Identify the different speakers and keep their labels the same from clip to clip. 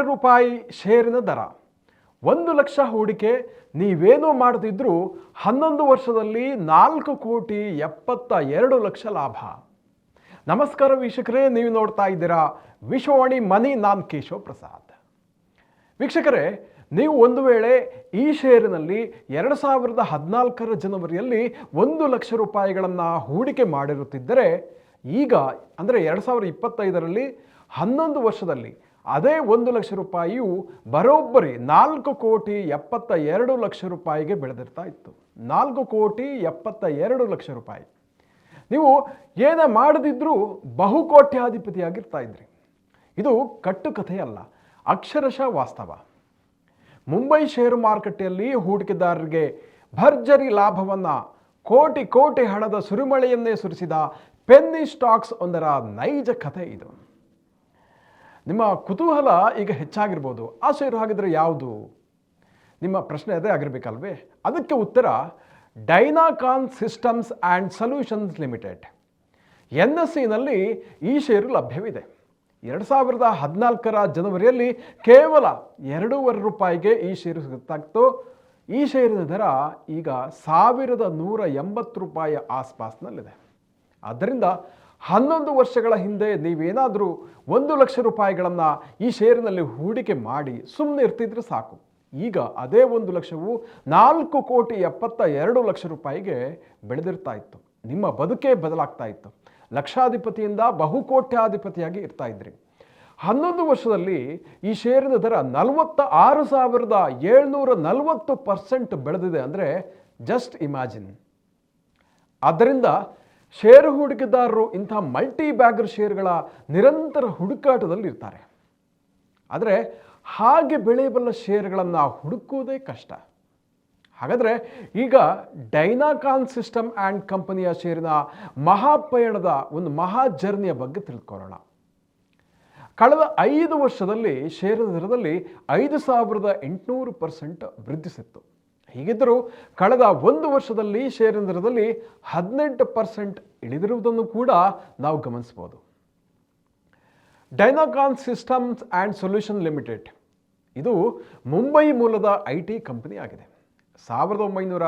Speaker 1: ರೂಪಾಯಿ ಷೇರಿನ ದರ. ಒಂದು ಲಕ್ಷ ಹೂಡಿಕೆ, ನೀವೇನು ಮಾಡದಿದ್ರೂ ಹನ್ನೊಂದು ವರ್ಷದಲ್ಲಿ ನಾಲ್ಕು ಕೋಟಿ ಎಪ್ಪತ್ತ ಎರಡು ಲಕ್ಷ ಲಾಭ. ನಮಸ್ಕಾರ ವೀಕ್ಷಕರೇ, ನೀವು ನೋಡ್ತಾ ಇದ್ದೀರಾ ವಿಶ್ವವಾಣಿ ಮನಿ ನಾನ್ ಕೇಶವ ಪ್ರಸಾದ್. ವೀಕ್ಷಕರೇ, ನೀವು ಒಂದು ವೇಳೆ ಈ ಷೇರಿನಲ್ಲಿ ಎರಡು ಸಾವಿರದ ಹದಿನಾಲ್ಕರ ಜನವರಿಯಲ್ಲಿ ಒಂದು ಲಕ್ಷ ರೂಪಾಯಿಗಳನ್ನು ಹೂಡಿಕೆ ಮಾಡಿರುತ್ತಿದ್ದರೆ, ಈಗ, ಅಂದರೆ ಎರಡು ಸಾವಿರದ ಇಪ್ಪತ್ತೈದರಲ್ಲಿ ಹನ್ನೊಂದು ವರ್ಷದಲ್ಲಿ ಅದೇ ಒಂದು ಲಕ್ಷ ರೂಪಾಯಿಯು ಬರೋಬ್ಬರಿ ನಾಲ್ಕು ಕೋಟಿ ಎಪ್ಪತ್ತ ಎರಡು ಲಕ್ಷ ರೂಪಾಯಿಗೆ ಬೆಳೆದಿರ್ತಾ ಇತ್ತು. ನಾಲ್ಕು ಕೋಟಿ ಎಪ್ಪತ್ತ ಎರಡು ಲಕ್ಷ ರೂಪಾಯಿ. ನೀವು ಏನೇ ಮಾಡದಿದ್ರೂ ಬಹುಕೋಟ್ಯಾಧಿಪತಿಯಾಗಿರ್ತಾ ಇದ್ರಿ. ಇದು ಕಟ್ಟುಕಥೆ ಅಲ್ಲ ಅಕ್ಷರಶಃ ವಾಸ್ತವ. ಮುಂಬೈ ಷೇರು ಮಾರುಕಟ್ಟೆಯಲ್ಲಿ ಹೂಡಿಕೆದಾರರಿಗೆ ಭರ್ಜರಿ ಲಾಭವನ್ನು ಕೋಟಿ ಕೋಟಿ ಹಣದ ಸುರಿಮಳೆಯನ್ನೇ ಸುರಿಸಿದ ಪೆನ್ನಿ ಸ್ಟಾಕ್ಸ್ ಒಂದರ ನೈಜ ಕಥೆ ಇದು. ನಿಮ್ಮ ಕುತೂಹಲ ಈಗ ಹೆಚ್ಚಾಗಿರ್ಬೋದು. ಆ ಷೇರು ಹಾಗಿದ್ರೆ ಯಾವುದು? ನಿಮ್ಮ ಪ್ರಶ್ನೆ ಅದೇ ಆಗಿರಬೇಕಲ್ವೇ? ಅದಕ್ಕೆ ಉತ್ತರ Dynacons systems and solutions limited N S ಸಿನಲ್ಲಿ ಈ ಷೇರು ಲಭ್ಯವಿದೆ. ಎರಡು ಸಾವಿರದ ಹದಿನಾಲ್ಕರ ಜನವರಿಯಲ್ಲಿ ಕೇವಲ ಎರಡೂವರೆ ರೂಪಾಯಿಗೆ ಈ ಷೇರು ಸಿಗುತ್ತಾಗ್ತು. ಈ ಷೇರಿನ ದರ ಈಗ ಸಾವಿರದ ನೂರ ಎಂಬತ್ತು ರೂಪಾಯಿಯ ಆಸ್ಪಾಸ್ನಲ್ಲಿದೆ. ಆದ್ದರಿಂದ ಹನ್ನೊಂದು ವರ್ಷಗಳ ಹಿಂದೆ ನೀವೇನಾದರೂ ಒಂದು ಲಕ್ಷ ರೂಪಾಯಿಗಳನ್ನು ಈ ಷೇರಿನಲ್ಲಿ ಹೂಡಿಕೆ ಮಾಡಿ ಸುಮ್ಮನೆ ಇರ್ತಿದ್ರೆ ಸಾಕು. ಈಗ ಅದೇ ಒಂದು ಲಕ್ಷವು ನಾಲ್ಕು ಕೋಟಿ ಎಪ್ಪತ್ತ ಎರಡು ಲಕ್ಷ ರೂಪಾಯಿಗೆ ಬೆಳೆದಿರ್ತಾ ಇತ್ತು. ನಿಮ್ಮ ಬದುಕೇ ಬದಲಾಗ್ತಾ ಇತ್ತು. ಲಕ್ಷಾಧಿಪತಿಯಿಂದ ಬಹುಕೋಟ್ಯಾಧಿಪತಿಯಾಗಿ ಇರ್ತಾ ಇದ್ರಿ. ಹನ್ನೊಂದು ವರ್ಷದಲ್ಲಿ ಈ ಷೇರಿನ ದರ ನಲವತ್ತ ಆರು ಸಾವಿರದ ಏಳ್ನೂರ ನಲವತ್ತು ಪರ್ಸೆಂಟ್ ಬೆಳೆದಿದೆ ಅಂದರೆ ಜಸ್ಟ್ ಇಮ್ಯಾಜಿನ್. ಆದ್ದರಿಂದ ಷೇರು ಹೂಡಿಕೆದಾರರು ಇಂಥ ಮಲ್ಟಿ ಬ್ಯಾಗರ್ ಷೇರುಗಳ ನಿರಂತರ ಹುಡುಕಾಟದಲ್ಲಿ ಇರ್ತಾರೆ ಆದರೆ ಹಾಗೆ ಬೆಳೆಯಬಲ್ಲ ಷೇರುಗಳನ್ನು ಹುಡುಕುವುದೇ ಕಷ್ಟ. ಹಾಗಾದರೆ ಈಗ ಡೈನಾಕಾನ್ ಸಿಸ್ಟಮ್ ಆ್ಯಂಡ್ ಕಂಪನಿಯ ಷೇರಿನ ಮಹಾಪಯಣದ ಒಂದು ಮಹಾ ಜರ್ನಿಯ ಬಗ್ಗೆ ತಿಳ್ಕೊಳ್ಳೋಣ. ಕಳೆದ ಐದು ವರ್ಷದಲ್ಲಿ ಷೇರು ದರದಲ್ಲಿ ಐದು ಸಾವಿರದ ಎಂಟುನೂರು ಪರ್ಸೆಂಟ್ ವೃದ್ಧಿಸಿತ್ತು. ಹೀಗಿದ್ದರೂ ಕಳೆದ ಒಂದು ವರ್ಷದಲ್ಲಿ ಷೇರಿನ ದರದಲ್ಲಿ ಹದಿನೆಂಟು ಪರ್ಸೆಂಟ್ ಇಳಿದಿರುವುದನ್ನು ಕೂಡ ನಾವು ಗಮನಿಸ್ಬೋದು Dynacons systems and solution limited ಇದು ಮುಂಬೈ ಮೂಲದ ಐ ಟಿ ಕಂಪನಿ ಆಗಿದೆ. ಸಾವಿರದ ಒಂಬೈನೂರ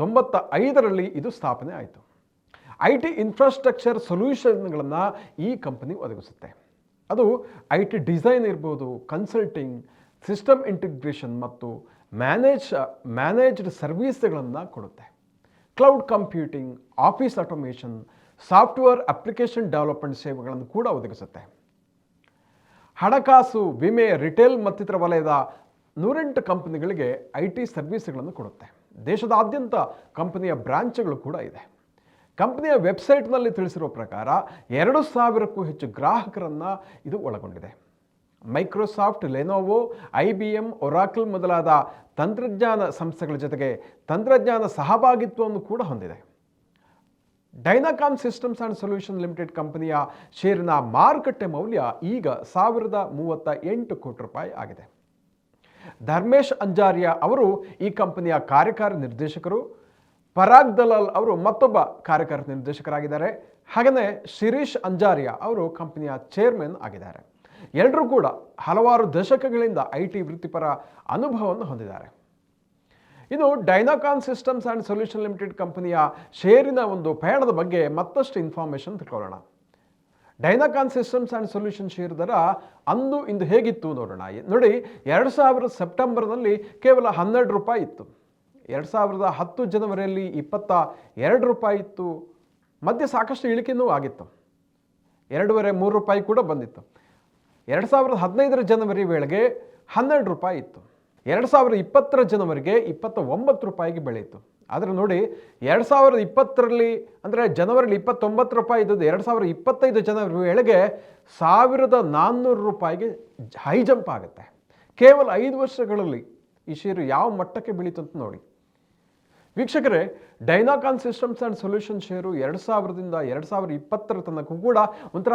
Speaker 1: ತೊಂಬತ್ತ ಐದರಲ್ಲಿ ಇದು ಸ್ಥಾಪನೆ ಆಯಿತು. ಐ ಟಿ ಇನ್ಫ್ರಾಸ್ಟ್ರಕ್ಚರ್ ಸೊಲ್ಯೂಷನ್ಗಳನ್ನು ಈ ಕಂಪನಿ ಒದಗಿಸುತ್ತೆ. ಅದು ಐ ಟಿ ಡಿಸೈನ್ ಇರ್ಬೋದು ಕನ್ಸಲ್ಟಿಂಗ್ ಸಿಸ್ಟಮ್ ಇಂಟಿಗ್ರೇಷನ್ ಮತ್ತು ಮ್ಯಾನೇಜ್ ಮ್ಯಾನೇಜ್ಡ್ ಸರ್ವೀಸ್ಗಳನ್ನು ಕೊಡುತ್ತೆ. Cloud computing office automation software application development ಸೇವೆಗಳನ್ನು ಕೂಡ ಒದಗಿಸುತ್ತೆ. ಹಣಕಾಸು, ವಿಮೆ ರಿಟೇಲ್ ಮತ್ತಿತರ ವಲಯದ ನೂರೆಂಟು ಕಂಪನಿಗಳಿಗೆ ಐ ಟಿ ಸರ್ವೀಸ್ಗಳನ್ನು ಕೊಡುತ್ತೆ. ದೇಶದಾದ್ಯಂತ ಕಂಪನಿಯ ಬ್ರಾಂಚ್ಗಳು ಕೂಡ ಇದೆ. ಕಂಪನಿಯ ವೆಬ್ಸೈಟ್ನಲ್ಲಿ ತಿಳಿಸಿರುವ ಪ್ರಕಾರ ಎರಡು ಸಾವಿರಕ್ಕೂ ಹೆಚ್ಚು ಗ್ರಾಹಕರನ್ನು ಇದು ಒಳಗೊಂಡಿದೆ. Microsoft, Lenovo, I B M, Oracle ಮೊದಲಾದ ತಂತ್ರಜ್ಞಾನ ಸಂಸ್ಥೆಗಳ ಜೊತೆಗೆ ತಂತ್ರಜ್ಞಾನ ಸಹಭಾಗಿತ್ವವನ್ನು ಕೂಡ ಹೊಂದಿದೆ. Dynacons systems and solution limited ಕಂಪನಿಯ ಷೇರಿನ ಮಾರುಕಟ್ಟೆ ಮೌಲ್ಯ ಈಗ ಸಾವಿರದ ಮೂವತ್ತ ಎಂಟು ಕೋಟಿ ರೂಪಾಯಿ ಆಗಿದೆ. ಧರ್ಮೇಶ್ ಅಂಜಾರಿಯಾ ಅವರು ಈ ಕಂಪನಿಯ ಕಾರ್ಯಕಾರಿ ನಿರ್ದೇಶಕರು. ಪರಾಗ್ ದಲಾಲ್ ಅವರು ಮತ್ತೊಬ್ಬ ಕಾರ್ಯಕಾರಿ ನಿರ್ದೇಶಕರಾಗಿದ್ದಾರೆ. ಹಾಗೆಯೇ ಶಿರೀಶ್ ಅಂಜಾರಿಯಾ ಅವರು ಕಂಪನಿಯ ಚೇರ್ಮನ್ ಆಗಿದ್ದಾರೆ. ಎಲ್ಲರೂ ಕೂಡ ಹಲವಾರು ದಶಕಗಳಿಂದ ಐ ಟಿ ವೃತ್ತಿಪರ ಅನುಭವವನ್ನು ಹೊಂದಿದ್ದಾರೆ. ಇದು Dynacons systems and solution limited ಕಂಪನಿಯ ಷೇರಿನ ಒಂದು ಪಯಣದ ಬಗ್ಗೆ ಮತ್ತಷ್ಟು ಇನ್ಫಾರ್ಮೇಷನ್ ತಿಳ್ಕೊಳ್ಳೋಣ. Dynacons systems and solution share ದರ ಅಂದು ಇಂದು ಹೇಗಿತ್ತು ನೋಡೋಣ. ನೋಡಿ, ಎರಡು ಸಾವಿರದ ಸೆಪ್ಟೆಂಬರ್ನಲ್ಲಿ ಕೇವಲ ಹನ್ನೆರಡು ರೂಪಾಯಿ ಇತ್ತು. ಎರಡು ಸಾವಿರದ ಹತ್ತು ಜನವರಿಯಲ್ಲಿ ಇಪ್ಪತ್ತ ಎರಡು ರೂಪಾಯಿ ಇತ್ತು. ಮಧ್ಯೆ ಸಾಕಷ್ಟು ಇಳಿಕೆಯೂ ಆಗಿತ್ತು. ಎರಡೂವರೆ ಮೂರು ರೂಪಾಯಿ ಕೂಡ ಬಂದಿತ್ತು. ಎರಡು ಸಾವಿರದ ಹದಿನೈದರ ಜನವರಿ ವೇಳೆಗೆ ಹನ್ನೆರಡು ರೂಪಾಯಿ ಇತ್ತು. ಎರಡು ಸಾವಿರದ ಇಪ್ಪತ್ತರ ಜನವರಿಗೆ ಇಪ್ಪತ್ತ ಒಂಬತ್ತು ರೂಪಾಯಿಗೆ ಬೆಳೆಯಿತು ಆದರೆ ನೋಡಿ, ಎರಡು ಸಾವಿರದ ಇಪ್ಪತ್ತರಲ್ಲಿ ಅಂದರೆ ಜನವರಿಲಿ ಇಪ್ಪತ್ತೊಂಬತ್ತು ರೂಪಾಯಿ ಇದ್ದದ್ದು ಎರಡು ಸಾವಿರದ ಇಪ್ಪತ್ತೈದು ಜನವರಿ ವೇಳೆಗೆ ಸಾವಿರದ ನಾನ್ನೂರು ರೂಪಾಯಿಗೆ ಹೈ ಜಂಪ್ ಆಗುತ್ತೆ. ಕೇವಲ ಐದು ವರ್ಷಗಳಲ್ಲಿ ಈ ಷೇರು ಯಾವ ಮಟ್ಟಕ್ಕೆ ಬೆಳೀತು ಅಂತ ನೋಡಿ. ವೀಕ್ಷಕರೇ Dynacons systems and solution share ಎರಡು ಸಾವಿರದಿಂದ ಎರಡು ಸಾವಿರ ಇಪ್ಪತ್ತರ ತನಕ ಕೂಡ ಒಂಥರ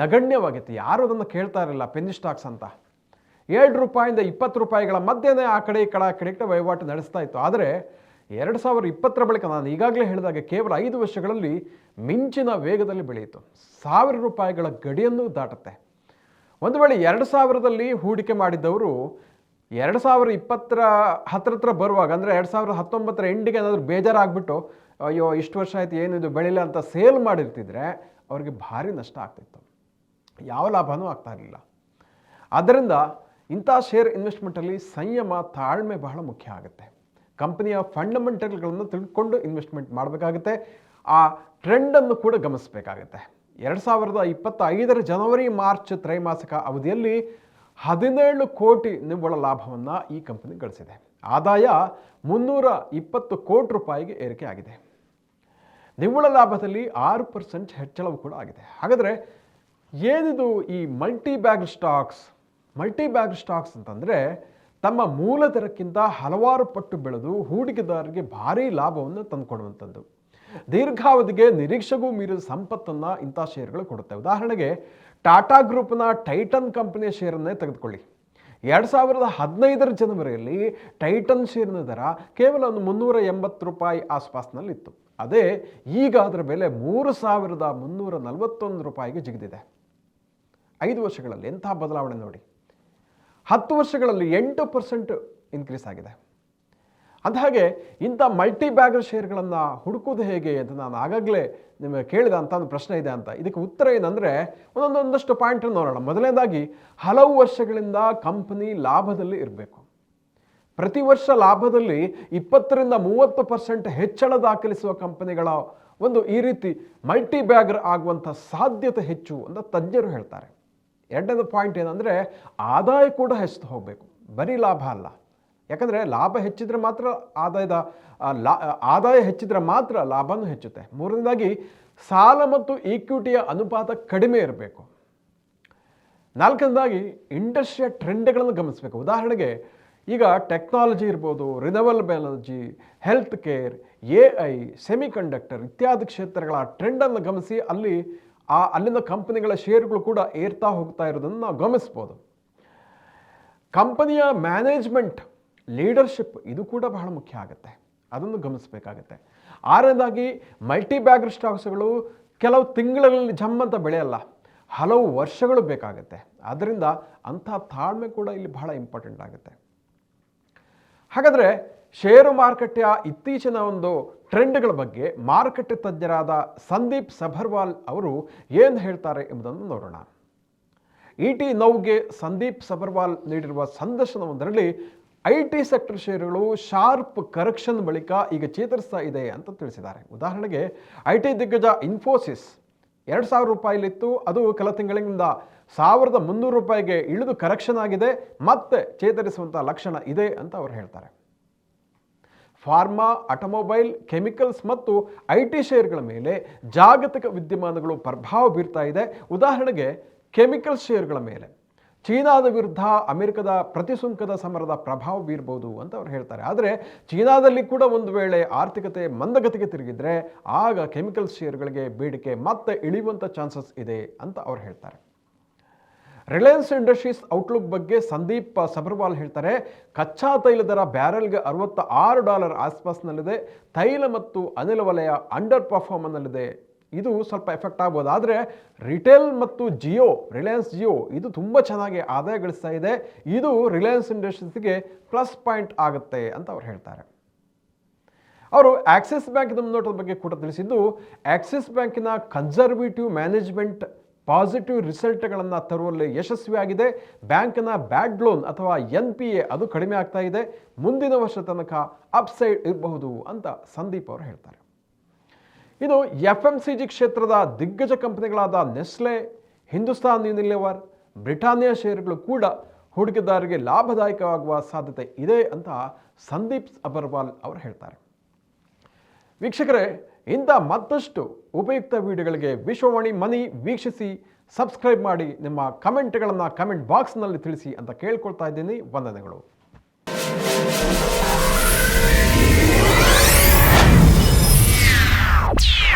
Speaker 1: ನಗಣ್ಯವಾಗಿತ್ತು. ಯಾರು ಅದನ್ನು ಕೇಳ್ತಾ ಇರಲಿಲ್ಲ, ಪೆನ್ನಿ ಸ್ಟಾಕ್ಸ್ ಅಂತ. ಏಳು ರೂಪಾಯಿಂದ ಇಪ್ಪತ್ತು ರೂಪಾಯಿಗಳ ಮಧ್ಯೆನೇ ಆ ಕಡೆ ಈ ಕಡೆ, ಆ ಕಡೆ ವಹಿವಾಟು ನಡೆಸ್ತಾ ಇತ್ತು. ಆದರೆ ಎರಡು ಸಾವಿರದ ಇಪ್ಪತ್ತರ ಬಳಿಕ ನಾನು ಈಗಾಗಲೇ ಹೇಳಿದಾಗ ಕೇವಲ ಐದು ವರ್ಷಗಳಲ್ಲಿ ಮಿಂಚಿನ ವೇಗದಲ್ಲಿ ಬೆಳೆಯಿತು. ಸಾವಿರ ರೂಪಾಯಿಗಳ ಗಡಿಯನ್ನು ದಾಟುತ್ತೆ. ಒಂದು ವೇಳೆ ಎರಡು ಸಾವಿರದಲ್ಲಿ ಹೂಡಿಕೆ ಮಾಡಿದ್ದವರು ಎರಡು ಸಾವಿರ ಇಪ್ಪತ್ತರ ಹತ್ರ ಹತ್ರ ಬರುವಾಗ, ಅಂದರೆ ಎರಡು ಸಾವಿರದ ಹತ್ತೊಂಬತ್ತರ ಎಂಡಿಗೆ ಏನಾದರೂ ಬೇಜಾರಾಗ್ಬಿಟ್ಟು, ಅಯ್ಯೋ, ಇಷ್ಟು ವರ್ಷ ಆಯಿತು, ಏನು ಇದು ಬೆಳಿಲ್ಲ ಅಂತ ಸೇಲ್ ಮಾಡಿರ್ತಿದ್ರೆ ಅವ್ರಿಗೆ ಭಾರಿ ನಷ್ಟ ಆಗ್ತಿತ್ತು. ಯಾವ ಲಾಭವೂ ಆಗ್ತಾ ಇರಲಿಲ್ಲ. ಆದ್ದರಿಂದ ಇಂಥ ಶೇರ್ ಇನ್ವೆಸ್ಟ್ಮೆಂಟಲ್ಲಿ ಸಂಯಮ, ತಾಳ್ಮೆ ಬಹಳ ಮುಖ್ಯ ಆಗುತ್ತೆ. ಕಂಪನಿಯ ಫಂಡಮೆಂಟಲ್ಗಳನ್ನು ತಿಳ್ಕೊಂಡು ಇನ್ವೆಸ್ಟ್ಮೆಂಟ್ ಮಾಡಬೇಕಾಗುತ್ತೆ. ಆ ಟ್ರೆಂಡನ್ನು ಕೂಡ ಗಮನಿಸಬೇಕಾಗುತ್ತೆ. ಎರಡು ಸಾವಿರದ ಇಪ್ಪತ್ತೈದರ ಜನವರಿ, ಮಾರ್ಚ್ ತ್ರೈಮಾಸಿಕ ಅವಧಿಯಲ್ಲಿ ಹದಿನೇಳು ಕೋಟಿ ನಿವ್ವಳ ಲಾಭವನ್ನು ಈ ಕಂಪನಿ ಗಳಿಸಿದೆ. ಆದಾಯ ಮುನ್ನೂರ ಇಪ್ಪತ್ತು ಕೋಟಿ ರೂಪಾಯಿಗೆ ಏರಿಕೆ ಆಗಿದೆ. ನಿವ್ವಳ ಲಾಭದಲ್ಲಿ ಆರು ಪರ್ಸೆಂಟ್ ಹೆಚ್ಚಳವು ಕೂಡ ಆಗಿದೆ. ಹಾಗಾದರೆ ಏನಿದು ಈ multi bag stocks multi bag stocks ಅಂತಂದರೆ ತಮ್ಮ ಮೂಲ ದರಕ್ಕಿಂತ ಹಲವಾರು ಪಟ್ಟು ಬೆಳೆದು ಹೂಡಿಕೆದಾರರಿಗೆ ಭಾರೀ ಲಾಭವನ್ನು ತಂದುಕೊಡುವಂಥದ್ದು. ದೀರ್ಘಾವಧಿಗೆ ನಿರೀಕ್ಷೆಗೂ ಮೀರಿದ ಸಂಪತ್ತನ್ನು ಇಂಥ ಶೇರ್ಗಳು ಕೊಡುತ್ತೆ. ಉದಾಹರಣೆಗೆ ಟಾಟಾ ಗ್ರೂಪ್ನ ಟೈಟನ್ ಕಂಪನಿಯ ಶೇರನ್ನೇ ತೆಗೆದುಕೊಳ್ಳಿ. ಎರಡು ಸಾವಿರದ ಹದಿನೈದರ ಜನವರಿಯಲ್ಲಿ ಟೈಟನ್ ಶೇರಿನ ದರ ಕೇವಲ ಒಂದು ಮುನ್ನೂರ ಎಂಬತ್ತು ರೂಪಾಯಿ ಆಸ್ಪಾಸ್ನಲ್ಲಿತ್ತು. ಅದೇ ಈಗ ಅದರ ಬೆಲೆ ಮೂರು ಸಾವಿರದ ಮುನ್ನೂರ ನಲವತ್ತೊಂದು ರೂಪಾಯಿಗೆ ಜಿಗಿದಿದೆ. ಐದು ವರ್ಷಗಳಲ್ಲಿ ಎಂಥ ಬದಲಾವಣೆ ನೋಡಿ. ಹತ್ತು ವರ್ಷಗಳಲ್ಲಿ ಎಂಟು ಪರ್ಸೆಂಟ್ ಇನ್ಕ್ರೀಸ್ ಆಗಿದೆ. ಅಂದಹಾಗೆ ಇಂಥ ಮಲ್ಟಿ ಬ್ಯಾಗರ್ ಶೇರ್ಗಳನ್ನು ಹುಡುಕೋದು ಹೇಗೆ ಅಂತ ನಾನು ಆಗಾಗಲೇ ನಿಮಗೆ ಕೇಳಿದ ಅಂತ ಒಂದು ಪ್ರಶ್ನೆ ಇದೆ ಅಂತ. ಇದಕ್ಕೆ ಉತ್ತರ ಏನಂದರೆ ಒಂದೊಂದು ಒಂದಷ್ಟು ಪಾಯಿಂಟ್ ನೋಡೋಣ. ಮೊದಲನೇದಾಗಿ ಹಲವು ವರ್ಷಗಳಿಂದ ಕಂಪನಿ ಲಾಭದಲ್ಲಿ ಇರಬೇಕು. ಪ್ರತಿ ವರ್ಷ ಲಾಭದಲ್ಲಿ ಇಪ್ಪತ್ತರಿಂದ ಮೂವತ್ತು ಪರ್ಸೆಂಟ್ ಹೆಚ್ಚಳ ದಾಖಲಿಸುವ ಕಂಪನಿಗಳ ಒಂದು ಈ ರೀತಿ ಮಲ್ಟಿ ಬ್ಯಾಗರ್ ಆಗುವಂಥ ಸಾಧ್ಯತೆ ಹೆಚ್ಚು ಅಂತ ತಜ್ಞರು ಹೇಳ್ತಾರೆ. ಎರಡನೇದು ಪಾಯಿಂಟ್ ಏನಂದರೆ ಆದಾಯ ಕೂಡ ಹೆಚ್ಚು ಹೋಗಬೇಕು. ಬರೀ ಲಾಭ ಅಲ್ಲ. ಯಾಕಂದರೆ ಲಾಭ ಹೆಚ್ಚಿದ್ರೆ ಮಾತ್ರ ಆದಾಯದ ಲಾ, ಆದಾಯ ಹೆಚ್ಚಿದ್ರೆ ಮಾತ್ರ ಲಾಭನೂ ಹೆಚ್ಚುತ್ತೆ. ಮೂರನೇದಾಗಿ, ಸಾಲ ಮತ್ತು ಈಕ್ವಿಟಿಯ ಅನುಪಾತ ಕಡಿಮೆ ಇರಬೇಕು. ನಾಲ್ಕನೇದಾಗಿ, ಇಂಡಸ್ಟ್ರಿಯ ಟ್ರೆಂಡ್ಗಳನ್ನು ಗಮನಿಸಬೇಕು. ಉದಾಹರಣೆಗೆ, ಈಗ ಟೆಕ್ನಾಲಜಿ ಇರ್ಬೋದು, renewal energy health care, A I, semiconductor ಇತ್ಯಾದಿ ಕ್ಷೇತ್ರಗಳ ಟ್ರೆಂಡನ್ನು ಗಮನಿಸಿ ಅಲ್ಲಿ, ಆ, ಅಲ್ಲಿನ ಕಂಪನಿಗಳ ಶೇರುಗಳು ಕೂಡ ಏರ್ತಾ ಹೋಗ್ತಾ ಇರೋದನ್ನು ನಾವು ಗಮನಿಸ್ಬೋದು. ಕಂಪನಿಯ ಮ್ಯಾನೇಜ್ಮೆಂಟ್ ಲೀಡರ್ಶಿಪ್ ಇದು ಕೂಡ ಬಹಳ ಮುಖ್ಯ ಆಗುತ್ತೆ. ಅದನ್ನು ಗಮನಿಸಬೇಕಾಗತ್ತೆ. ಆರನೇದಾಗಿ ಮಲ್ಟಿ ಬ್ಯಾಗರ್ ಸ್ಟಾಕ್ಸ್ಗಳು ಕೆಲವು ತಿಂಗಳಲ್ಲಿ ಜಮ್ ಅಂತ ಬೆಳೆಯಲ್ಲ, ಹಲವು ವರ್ಷಗಳು ಬೇಕಾಗುತ್ತೆ. ಆದ್ದರಿಂದ ಅಂಥ ತಾಳ್ಮೆ ಕೂಡ ಇಲ್ಲಿ ಬಹಳ ಇಂಪಾರ್ಟೆಂಟ್ ಆಗುತ್ತೆ. ಹಾಗಾದರೆ ಷೇರು ಮಾರುಕಟ್ಟೆಯ ಇತ್ತೀಚಿನ ಒಂದು ಟ್ರೆಂಡ್ಗಳ ಬಗ್ಗೆ ಮಾರುಕಟ್ಟೆ ತಜ್ಞರಾದ ಸಂದೀಪ್ ಸಭರ್ವಾಲ್ ಅವರು ಏನು ಹೇಳ್ತಾರೆ ಎಂಬುದನ್ನು ನೋಡೋಣ. ಇ ಟಿ ನೌಗೆ ಸಂದೀಪ್ ಸಬರ್ವಾಲ್ ನೀಡಿರುವ ಸಂದರ್ಶನವೊಂದರಲ್ಲಿ ಐ ಟಿ ಸೆಕ್ಟರ್ ಷೇರುಗಳು ಶಾರ್ಪ್ ಕರೆಕ್ಷನ್ ಬಳಿಕ ಈಗ ಚೇತರಿಸ್ತಾ ಇದೆ ಅಂತ ತಿಳಿಸಿದ್ದಾರೆ. ಉದಾಹರಣೆಗೆ ಐ ಟಿ ದಿಗ್ಗಜ ಇನ್ಫೋಸಿಸ್ ಎರಡು ಸಾವಿರ ರೂಪಾಯಿಲಿತ್ತು ಅದು ಕೆಲ ತಿಂಗಳಿಂದ ಸಾವಿರದ ಮುನ್ನೂರು ರೂಪಾಯಿಗೆ ಇಳಿದು ಕರೆಕ್ಷನ್ ಆಗಿದೆ. ಮತ್ತೆ ಚೇತರಿಸುವಂಥ ಲಕ್ಷಣ ಇದೆ ಅಂತ ಅವರು ಹೇಳ್ತಾರೆ. ಫಾರ್ಮಾ, ಆಟೋಮೊಬೈಲ್, ಕೆಮಿಕಲ್ಸ್ ಮತ್ತು ಐ ಟಿ ಶೇರ್ಗಳ ಮೇಲೆ ಜಾಗತಿಕ ವಿದ್ಯಮಾನಗಳು ಪ್ರಭಾವ ಬೀರ್ತಾ ಇದೆ. ಉದಾಹರಣೆಗೆ ಕೆಮಿಕಲ್ ಶೇರ್ಗಳ ಮೇಲೆ. ಚೀನಾದ ವಿರುದ್ಧ ಅಮೆರಿಕದ ಪ್ರತಿಸುಂಕದ ಸಮರದ ಪ್ರಭಾವ ಬೀರ್ಬೋದು ಅಂತ ಅವ್ರು ಹೇಳ್ತಾರೆ. ಆದರೆ ಚೀನಾದಲ್ಲಿ ಕೂಡ ಒಂದು ವೇಳೆ ಆರ್ಥಿಕತೆ ಮಂದಗತಿಗೆ ತಿರುಗಿದ್ರೆ ಆಗ ಕೆಮಿಕಲ್ ಶೇರ್ಗಳಿಗೆ ಬೇಡಿಕೆ ಮತ್ತೆ ಇಳಿಯುವಂಥ ಚಾನ್ಸಸ್ ಇದೆ ಅಂತ ಅವ್ರು ಹೇಳ್ತಾರೆ. ರಿಲಯನ್ಸ್ ಇಂಡಸ್ಟ್ರೀಸ್ ಔಟ್ಲುಕ್ ಬಗ್ಗೆ ಸಂದೀಪ್ ಸಬರ್ವಾಲ್ ಹೇಳ್ತಾರೆ, ಕಚ್ಚಾ ತೈಲ ದರ ಬ್ಯಾರೆಲ್ಗೆ ಅರವತ್ತ ಆರು ಡಾಲರ್ ಆಸ್ಪಾಸ್ನಲ್ಲಿದೆ, ತೈಲ ಮತ್ತು ಅನಿಲ ವಲಯ ಅಂಡರ್ ಪರ್ಫಾರ್ಮನ್ನಲ್ಲಿದೆ ಇದು ಸ್ವಲ್ಪ ಎಫೆಕ್ಟ್ ಆಗ್ಬೋದು. ಆದರೆ ರಿಟೇಲ್ ಮತ್ತು ಜಿಯೋ ರಿಲಯನ್ಸ್ ಜಿಯೋ ಇದು ತುಂಬ ಚೆನ್ನಾಗಿ ಆದಾಯ ಗಳಿಸ್ತಾ ಇದೆ. ಇದು ರಿಲಯನ್ಸ್ ಇಂಡಸ್ಟ್ರೀಸ್ಗೆ ಪ್ಲಸ್ ಪಾಯಿಂಟ್ ಆಗುತ್ತೆ ಅಂತ ಅವ್ರು ಹೇಳ್ತಾರೆ. ಅವರು ಆಕ್ಸಿಸ್ ಬ್ಯಾಂಕ್ ಮುನ್ನೋಟದ ಬಗ್ಗೆ ಕೂಡ ತಿಳಿಸಿದ್ದು ಆಕ್ಸಿಸ್ ಬ್ಯಾಂಕಿನ ಕನ್ಸರ್ವೇಟಿವ್ ಮ್ಯಾನೇಜ್ಮೆಂಟ್ ಪಾಸಿಟಿವ್ ರಿಸಲ್ಟ್ಗಳನ್ನು ತರುವಲ್ಲಿ ಯಶಸ್ವಿಯಾಗಿದೆ. ಬ್ಯಾಂಕಿನ ಬ್ಯಾಡ್ ಲೋನ್ ಅಥವಾ ಎನ್ ಪಿ ಎ ಅದು ಕಡಿಮೆ ಆಗ್ತಾ ಇದೆ. ಮುಂದಿನ ವರ್ಷ ತನಕ ಅಪ್ಸೈಡ್ ಇರಬಹುದು ಅಂತ ಸಂದೀಪ್ ಅವರು ಹೇಳ್ತಾರೆ. ಇದು ಎಫ್ ಎಂ ಸಿ ಜಿ ಕ್ಷೇತ್ರದ ದಿಗ್ಗಜ ಕಂಪನಿಗಳಾದ ನೆಸ್ಲೆ, ಹಿಂದೂಸ್ತಾನ್ ಯೂನಿಲಿವರ್ ಬ್ರಿಟಾನಿಯಾ ಷೇರುಗಳು ಕೂಡ ಹೂಡಿಕೆದಾರರಿಗೆ ಲಾಭದಾಯಕವಾಗುವ ಸಾಧ್ಯತೆ ಇದೆ ಅಂತ ಸಂದೀಪ್ ಅಬರ್ವಾಲ್ ಅವರು ಹೇಳ್ತಾರೆ. ವೀಕ್ಷಕರೇ, ಇಂಥ ಮತ್ತಷ್ಟು ಉಪಯುಕ್ತ ವಿಡಿಯೋಗಳಿಗೆ ವಿಶ್ವವಾಣಿ ಮನಿ ವೀಕ್ಷಿಸಿ, ಸಬ್ಸ್ಕ್ರೈಬ್ ಮಾಡಿ, ನಿಮ್ಮ ಕಮೆಂಟ್ಗಳನ್ನು ಕಮೆಂಟ್ ಬಾಕ್ಸ್ನಲ್ಲಿ ತಿಳಿಸಿ ಅಂತ ಕೇಳ್ಕೊಳ್ತಾ ಇದ್ದೀನಿ. ವಂದನೆಗಳು.